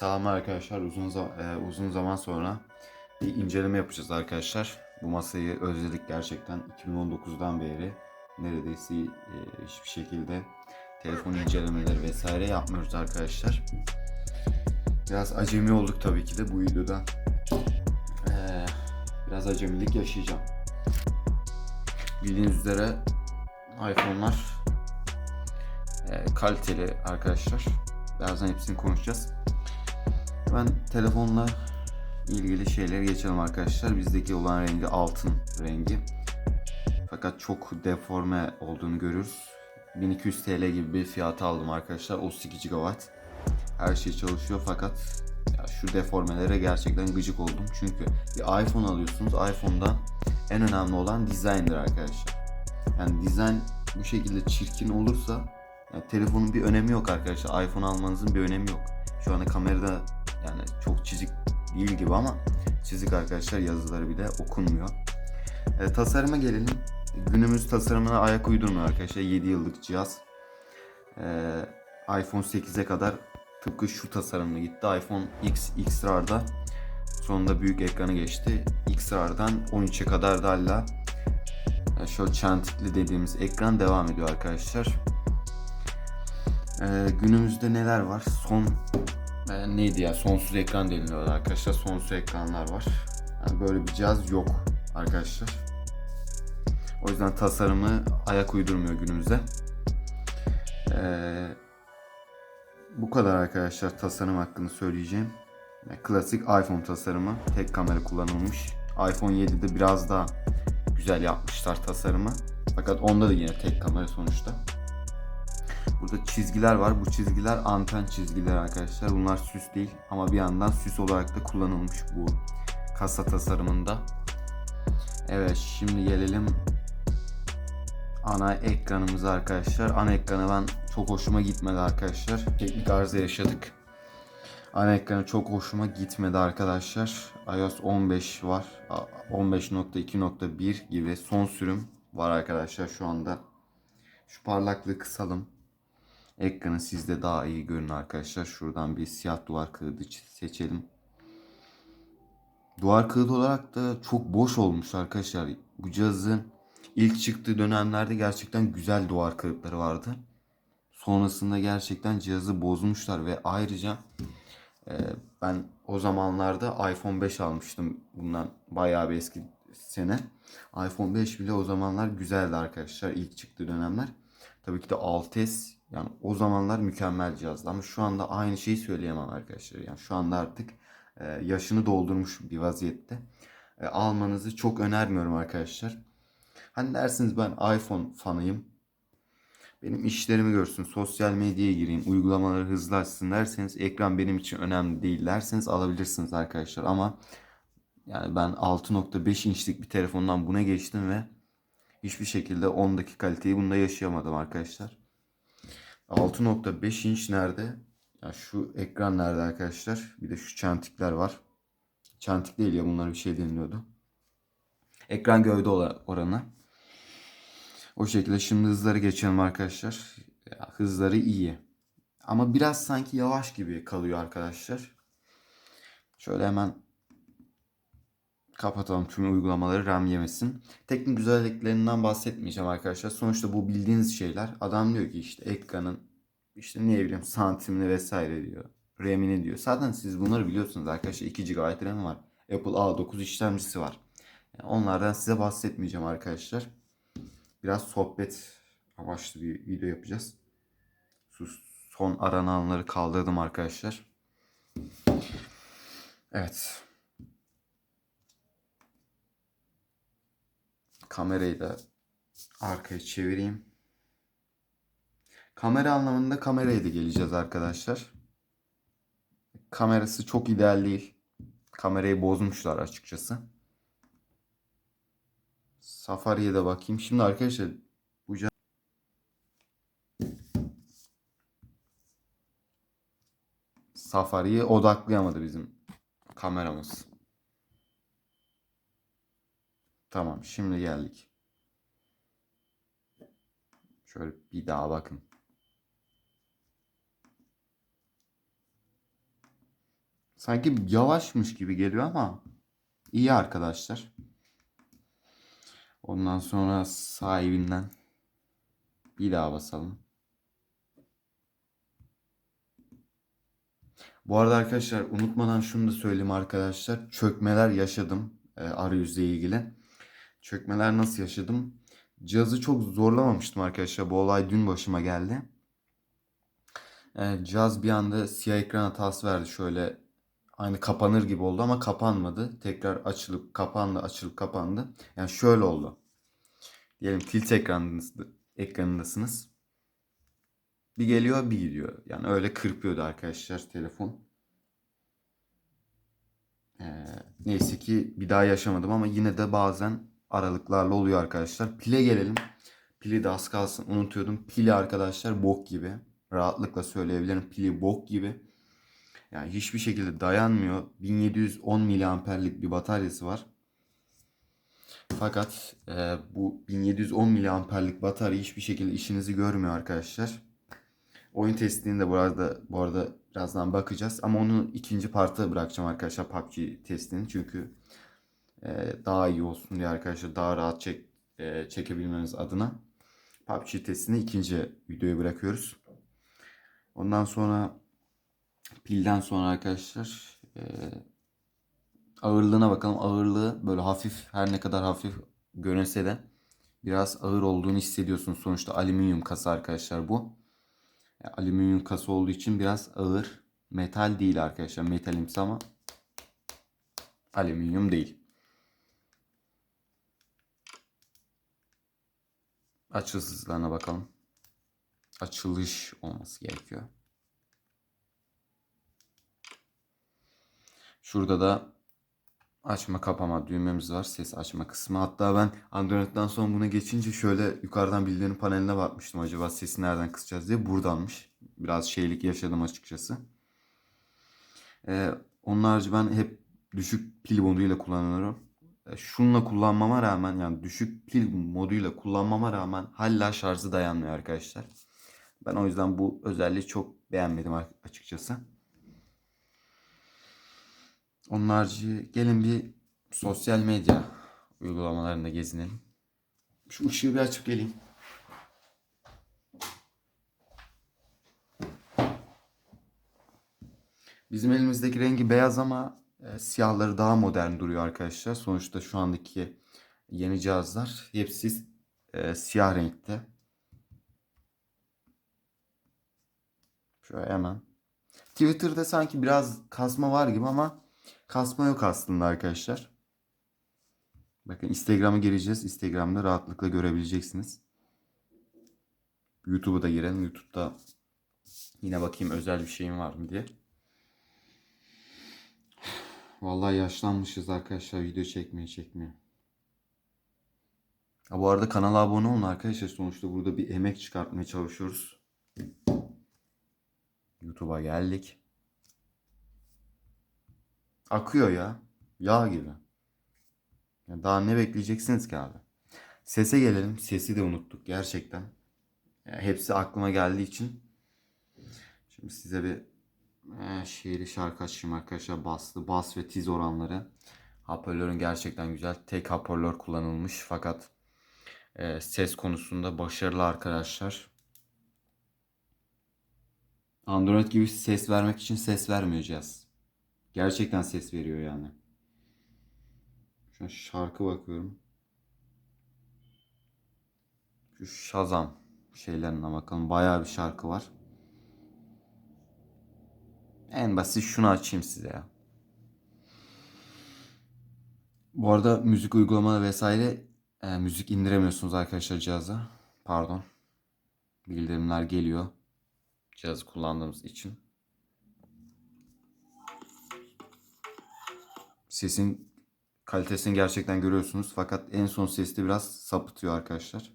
Selamlar arkadaşlar. Uzun za- e, uzun zaman sonra bir inceleme yapacağız arkadaşlar. Bu masayı özledik gerçekten 2019'dan beri neredeyse e, hiçbir şekilde telefon incelemeleri vesaire yapmıyoruz arkadaşlar. Biraz acemi olduk tabii ki de bu videoda. E, biraz acemilik yaşayacağım. Bildiğiniz üzere iPhone'lar e, kaliteli arkadaşlar. Birazdan hepsini konuşacağız. Ben telefonla ilgili şeyleri geçelim arkadaşlar. Bizdeki olan rengi altın rengi. Fakat çok deforme olduğunu görüyoruz. 1200 TL gibi bir fiyata aldım arkadaşlar. 32 GB. Her şey çalışıyor fakat ya şu deformelere gerçekten gıcık oldum. Çünkü bir iPhone alıyorsunuz. iPhone'da en önemli olan dizayndır arkadaşlar. Yani dizayn bu şekilde çirkin olursa yani telefonun bir önemi yok arkadaşlar. iPhone almanızın bir önemi yok. Şu anda kamerada yani çok çizik değil gibi ama çizik arkadaşlar yazıları bile okunmuyor. E, tasarıma gelelim. Günümüz tasarımına ayak uydurmuyor arkadaşlar. 7 yıllık cihaz. E, iPhone 8'e kadar tıpkı şu tasarımla gitti. iPhone X, XR'da sonunda büyük ekranı geçti. XR'dan 13'e kadar da hala e, şöyle çentikli dediğimiz ekran devam ediyor arkadaşlar. Ee, günümüzde neler var? Son e, neydi ya? Sonsuz ekran deniliyor arkadaşlar. Sonsuz ekranlar var. Yani böyle bir cihaz yok arkadaşlar. O yüzden tasarımı ayak uydurmuyor günümüze. Ee, bu kadar arkadaşlar tasarım hakkında söyleyeceğim. Klasik iPhone tasarımı. Tek kamera kullanılmış. iPhone 7'de biraz daha güzel yapmışlar tasarımı. Fakat onda da yine tek kamera sonuçta. Burada çizgiler var. Bu çizgiler anten çizgiler arkadaşlar. Bunlar süs değil ama bir yandan süs olarak da kullanılmış bu kasa tasarımında. Evet şimdi gelelim ana ekranımıza arkadaşlar. Ana ekranı ben çok hoşuma gitmedi arkadaşlar. Teknik arıza yaşadık. Ana ekranı çok hoşuma gitmedi arkadaşlar. iOS 15 var. 15.2.1 gibi son sürüm var arkadaşlar şu anda. Şu parlaklığı kısalım. Ekranı sizde daha iyi görün arkadaşlar. Şuradan bir siyah duvar kağıdı seçelim. Duvar kağıdı olarak da çok boş olmuş arkadaşlar. Bu cihazın ilk çıktığı dönemlerde gerçekten güzel duvar kağıtları vardı. Sonrasında gerçekten cihazı bozmuşlar ve ayrıca e, ben o zamanlarda iPhone 5 almıştım. Bundan bayağı bir eski sene. iPhone 5 bile o zamanlar güzeldi arkadaşlar ilk çıktığı dönemler. Tabii ki de 6S yani o zamanlar mükemmel cihazdı ama şu anda aynı şeyi söyleyemem arkadaşlar. Yani şu anda artık e, yaşını doldurmuş bir vaziyette. E, almanızı çok önermiyorum arkadaşlar. Hani dersiniz ben iPhone fanıyım. Benim işlerimi görsün, sosyal medyaya gireyim, uygulamaları hızlı açsın derseniz ekran benim için önemli değil derseniz alabilirsiniz arkadaşlar. Ama yani ben 6.5 inçlik bir telefondan buna geçtim ve hiçbir şekilde 10'daki kaliteyi bunda yaşayamadım arkadaşlar. 6.5 inç nerede? Ya şu ekran nerede arkadaşlar? Bir de şu çentikler var. Çentik değil ya bunlar bir şey deniliyordu. Ekran gövde oranı. O şekilde şimdi hızları geçelim arkadaşlar. Hızları iyi. Ama biraz sanki yavaş gibi kalıyor arkadaşlar. Şöyle hemen kapatalım tüm uygulamaları RAM yemesin. Teknik güzelliklerinden bahsetmeyeceğim arkadaşlar. Sonuçta bu bildiğiniz şeyler. Adam diyor ki işte ekranın işte ne bileyim santimini vesaire diyor. RAM'ini diyor. Zaten siz bunları biliyorsunuz arkadaşlar. 2 GB RAM var. Apple A9 işlemcisi var. Yani onlardan size bahsetmeyeceğim arkadaşlar. Biraz sohbet amaçlı bir video yapacağız. Sus, son arananları kaldırdım arkadaşlar. Evet. Kamerayı da arkaya çevireyim. Kamera anlamında kameraya da geleceğiz arkadaşlar. Kamerası çok ideal değil. Kamerayı bozmuşlar açıkçası. Safari'ye de bakayım. Şimdi arkadaşlar bu Safari'yi odaklayamadı bizim kameramız. Tamam şimdi geldik. Şöyle bir daha bakın. Sanki yavaşmış gibi geliyor ama iyi arkadaşlar. Ondan sonra sahibinden bir daha basalım. Bu arada arkadaşlar unutmadan şunu da söyleyeyim arkadaşlar. Çökmeler yaşadım e, arayüzle ilgili. Çökmeler nasıl yaşadım? Cihazı çok zorlamamıştım arkadaşlar. Bu olay dün başıma geldi. E, cihaz bir anda siyah ekran hatası verdi. Şöyle aynı kapanır gibi oldu ama kapanmadı. Tekrar açılıp kapandı, açılıp kapandı. Yani şöyle oldu. Diyelim tilt ekranınızda, ekranındasınız. Bir geliyor bir gidiyor. Yani öyle kırpıyordu arkadaşlar telefon. Ee, neyse ki bir daha yaşamadım ama yine de bazen aralıklarla oluyor arkadaşlar. Pile gelelim. Pili de az kalsın unutuyordum. Pili arkadaşlar bok gibi. Rahatlıkla söyleyebilirim. Pili bok gibi. Yani hiçbir şekilde dayanmıyor. 1710 miliamperlik bir bataryası var. Fakat e, bu 1710 miliamperlik batarya hiçbir şekilde işinizi görmüyor arkadaşlar. Oyun testini de bu arada, bu arada birazdan bakacağız. Ama onu ikinci parta bırakacağım arkadaşlar PUBG testini. Çünkü e, daha iyi olsun diye arkadaşlar daha rahat çek, e, çekebilmeniz adına PUBG testini ikinci videoya bırakıyoruz. Ondan sonra pilden sonra arkadaşlar e, ağırlığına bakalım. Ağırlığı böyle hafif her ne kadar hafif görünse de biraz ağır olduğunu hissediyorsunuz. Sonuçta alüminyum kasa arkadaşlar bu. Yani alüminyum kasa olduğu için biraz ağır. Metal değil arkadaşlar. Metalimsi ama alüminyum değil. Açılış hızlarına bakalım. Açılış olması gerekiyor. Şurada da açma kapama düğmemiz var. Ses açma kısmı. Hatta ben Android'den sonra buna geçince şöyle yukarıdan bildirim paneline bakmıştım. Acaba sesi nereden kısacağız diye. Buradanmış. Biraz şeylik yaşadım açıkçası. Ee, onun harici ben hep düşük pil moduyla kullanıyorum. Ee, şunla kullanmama rağmen yani düşük pil moduyla kullanmama rağmen hala şarjı dayanmıyor arkadaşlar. Ben o yüzden bu özelliği çok beğenmedim açıkçası. Onun harici gelin bir sosyal medya uygulamalarında gezinelim. Şu ışığı bir açıp geleyim. Bizim elimizdeki rengi beyaz ama e, siyahları daha modern duruyor arkadaşlar. Sonuçta şu andaki yeni cihazlar hepsi e, siyah renkte. Şöyle hemen. Twitter'da sanki biraz kasma var gibi ama kasma yok aslında arkadaşlar. Bakın Instagram'a gireceğiz. Instagram'da rahatlıkla görebileceksiniz. YouTube'a da girelim. YouTube'da yine bakayım özel bir şeyim var mı diye. Vallahi yaşlanmışız arkadaşlar. Video çekmeye çekmiyor. Ha, bu arada kanala abone olun arkadaşlar. Sonuçta burada bir emek çıkartmaya çalışıyoruz. YouTube'a geldik. Akıyor ya. Yağ gibi. Ya daha ne bekleyeceksiniz ki abi? Sese gelelim. Sesi de unuttuk gerçekten. Ya hepsi aklıma geldiği için. Şimdi size bir e, şiiri şarkı açayım arkadaşlar. Baslı, bas ve tiz oranları. Hoparlörün gerçekten güzel. Tek hoparlör kullanılmış fakat e, ses konusunda başarılı arkadaşlar. Android gibi ses vermek için ses vermiyor cihaz. Gerçekten ses veriyor yani. Şu an şarkı bakıyorum. Şu Shazam şeylerine bakalım. Bayağı bir şarkı var. En basit şunu açayım size ya. Bu arada müzik uygulamaları vesaire e, müzik indiremiyorsunuz arkadaşlar cihaza. Pardon. Bildirimler geliyor. Cihazı kullandığımız için. Sesin kalitesini gerçekten görüyorsunuz. Fakat en son seste biraz sapıtıyor arkadaşlar.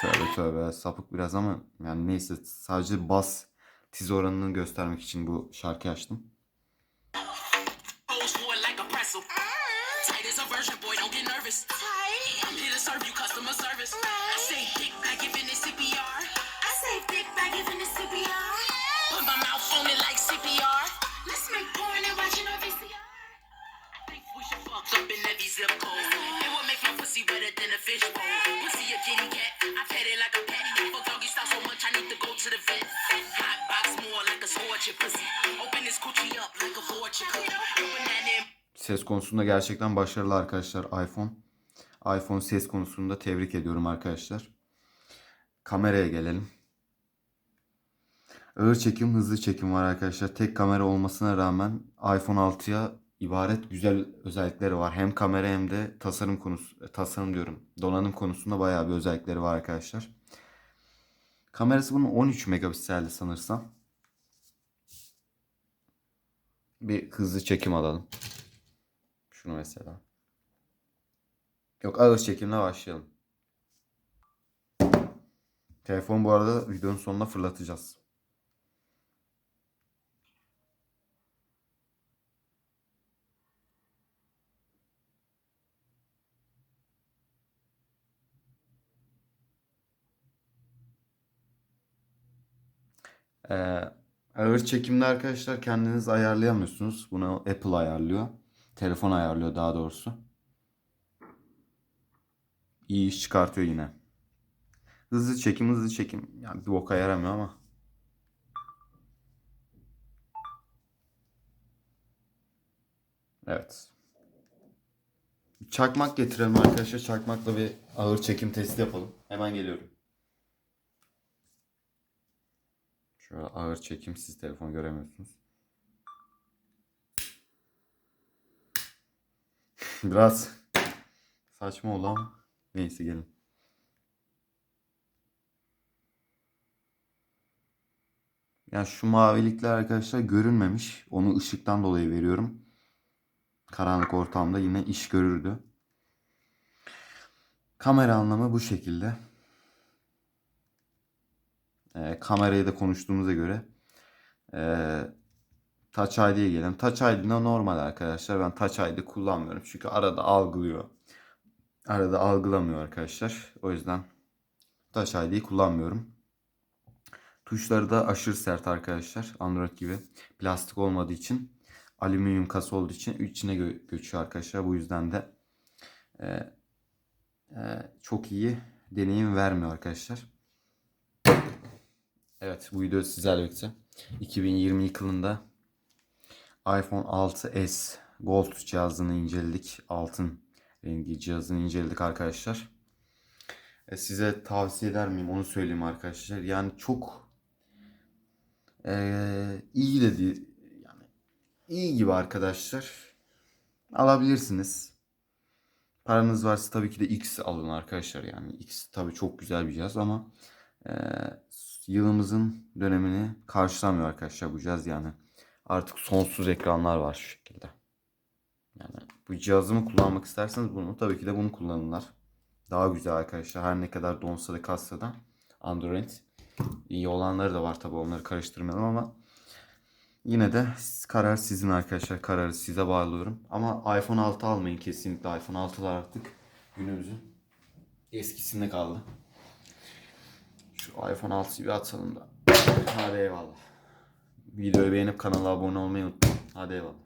Tövbe tövbe sapık biraz ama yani neyse sadece bas tiz oranını göstermek için bu şarkı açtım. Put my mouth on it like CPR. Let's make porn and watch it on I think we should fuck up in every zip code. It will make my pussy wetter than a fishbowl. Pussy a kitty cat. I pet it like a pet. Fuck doggy style so much I need to go to the vet. Hot box more like a scorch pussy. Open this coochie up like a fortune Ses konusunda gerçekten başarılı arkadaşlar iPhone. iPhone ses konusunda tebrik ediyorum arkadaşlar. Kameraya gelelim. Ağır çekim, hızlı çekim var arkadaşlar. Tek kamera olmasına rağmen iPhone 6'ya ibaret güzel özellikleri var. Hem kamera hem de tasarım konusu, tasarım diyorum. Donanım konusunda bayağı bir özellikleri var arkadaşlar. Kamerası bunun 13 megapikseldi sanırsam. Bir hızlı çekim alalım. Şunu mesela. Yok ağır çekimle başlayalım. Telefon bu arada videonun sonunda fırlatacağız. Ee, ağır çekimde arkadaşlar kendiniz ayarlayamıyorsunuz. Bunu Apple ayarlıyor. Telefon ayarlıyor daha doğrusu. İyi iş çıkartıyor yine. Hızlı çekim hızlı çekim. Yani bir boka yaramıyor ama. Evet. Çakmak getirelim arkadaşlar. Çakmakla bir ağır çekim testi yapalım. Hemen geliyorum. Şöyle ağır çekim siz telefon göremiyorsunuz. Biraz saçma oldu ama neyse gelin. Ya şu mavilikler arkadaşlar görünmemiş. Onu ışıktan dolayı veriyorum. Karanlık ortamda yine iş görürdü. Kamera anlamı bu şekilde. Ee, kamerayı da konuştuğumuza göre ee, Touch ID'ye gelelim. Touch ID de normal arkadaşlar. Ben Touch ID kullanmıyorum. Çünkü arada algılıyor. Arada algılamıyor arkadaşlar. O yüzden Touch ID'yi kullanmıyorum. Tuşları da aşırı sert arkadaşlar. Android gibi. Plastik olmadığı için. Alüminyum kasa olduğu için içine gö- göçüyor arkadaşlar. Bu yüzden de e, e, çok iyi deneyim vermiyor arkadaşlar. Evet bu video sizlerle birlikte 2020 yılında iPhone 6s Gold cihazını inceledik. Altın rengi cihazını inceledik arkadaşlar. E, size tavsiye eder miyim onu söyleyeyim arkadaşlar. Yani çok e, iyi de değil. Yani iyi gibi arkadaşlar. Alabilirsiniz. Paranız varsa tabii ki de X alın arkadaşlar. Yani X tabii çok güzel bir cihaz ama e, yılımızın dönemini karşılamıyor arkadaşlar bu cihaz yani. Artık sonsuz ekranlar var şu şekilde. Yani bu cihazımı kullanmak isterseniz bunu tabii ki de bunu kullanırlar. Daha güzel arkadaşlar. Her ne kadar donsa da kassa da Android iyi olanları da var tabii onları karıştırmayalım ama yine de karar sizin arkadaşlar. Kararı size bağlıyorum. Ama iPhone 6 almayın kesinlikle. iPhone 6'lar artık günümüzün eskisinde kaldı. Şu iPhone 6'yı bir atalım da. Hadi eyvallah. Videoyu beğenip kanala abone olmayı unutmayın. Hadi eyvallah.